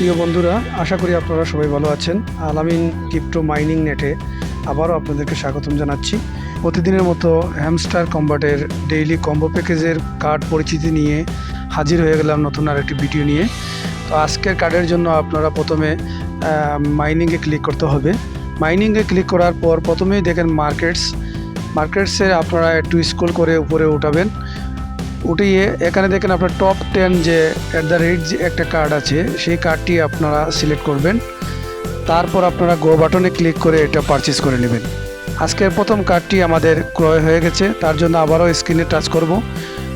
প্রিয় বন্ধুরা, আশা করি আপনারা সবাই ভালো আছেন। আলামিন ক্রিপ্টো মাইনিং নেটে আবারও আপনাদেরকে স্বাগতম জানাচ্ছি। প্রতিদিনের মতো হ্যামস্টার কম্বাটের ডেইলি কম্বো প্যাকেজের কার্ড পরিচিতি নিয়ে হাজির হয়ে গেলাম নতুন আরেকটি ভিডিও নিয়ে। তো আজকের কার্ডের জন্য আপনারা প্রথমে মাইনিংয়ে ক্লিক করতে হবে। মাইনিংয়ে ক্লিক করার পর প্রথমেই দেখেন মার্কেটস। মার্কেটসে আপনারা একটু স্ক্রল করে উপরে উঠাবেন। উঠিয়ে এখানে দেখেন আপনার টপ টেন যে অ্যাট দ্য রেট যে একটা কার্ড আছে, সেই কার্ডটি আপনারা সিলেক্ট করবেন। তারপর আপনারা গো বাটনে ক্লিক করে এটা পারচেস করে নেবেন। আজকের প্রথম কার্ডটি আমাদের ক্রয় হয়ে গেছে, তার জন্য আবারও স্ক্রিনে টাচ করব।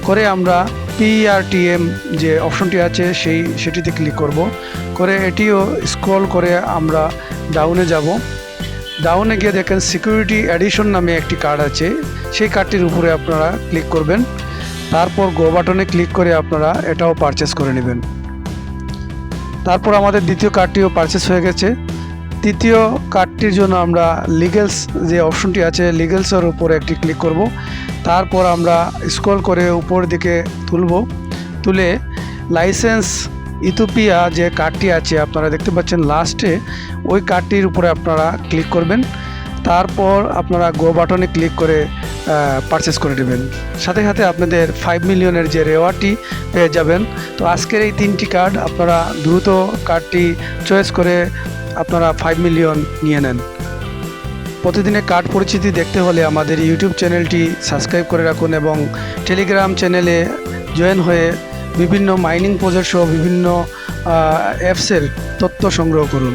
করে আমরা পিআরটিএম যে অপশনটি আছে, সেই, সেটিতে ক্লিক করব। করে এটিও স্ক্রল করে আমরা ডাউনে যাব। ডাউনে গিয়ে দেখেন সিকিউরিটি অ্যাডিশন নামে একটি কার্ড আছে, সেই কার্ডটির উপরে আপনারা ক্লিক করবেন। তারপর গো বাটনে ক্লিক করে আপনারা এটাও পারচেস করে নেবেন। তারপর আমাদের দ্বিতীয় কার্ডটিও পারচেস হয়ে গেছে। তৃতীয় কার্ডটির জন্য আমরা লিগেলস যে অপশনটি আছে লিগেলসের উপরে একটি ক্লিক করব। তারপর আমরা স্ক্রল করে উপর দিকে তুলব। তুলে লাইসেন্স ইথোপিয়া যে কার্ডটি আছে, আপনারা দেখতে পাচ্ছেন লাস্টে ওই কার্ডটির উপরে আপনারা ক্লিক করবেন। তারপর আপনারা গো বাটনে ক্লিক করে পারচেস করে নেবেন। সাথে সাথে আপনাদের ফাইভ মিলিয়নের যে রেওয়ার্ডটি পেয়ে যাবেন। তো আজকের এই তিনটি কার্ড আপনারা দ্রুত কার্ডটি চয়েস করে আপনারা ফাইভ মিলিয়ন নিয়ে নেন। প্রতিদিনের কার্ড পরিচিতি দেখতে হলে আমাদের ইউটিউব চ্যানেলটি সাবস্ক্রাইব করে রাখুন এবং টেলিগ্রাম চ্যানেলে জয়েন হয়ে বিভিন্ন মাইনিং প্রজেক্ট সহ বিভিন্ন অ্যাপসের তথ্য সংগ্রহ করুন।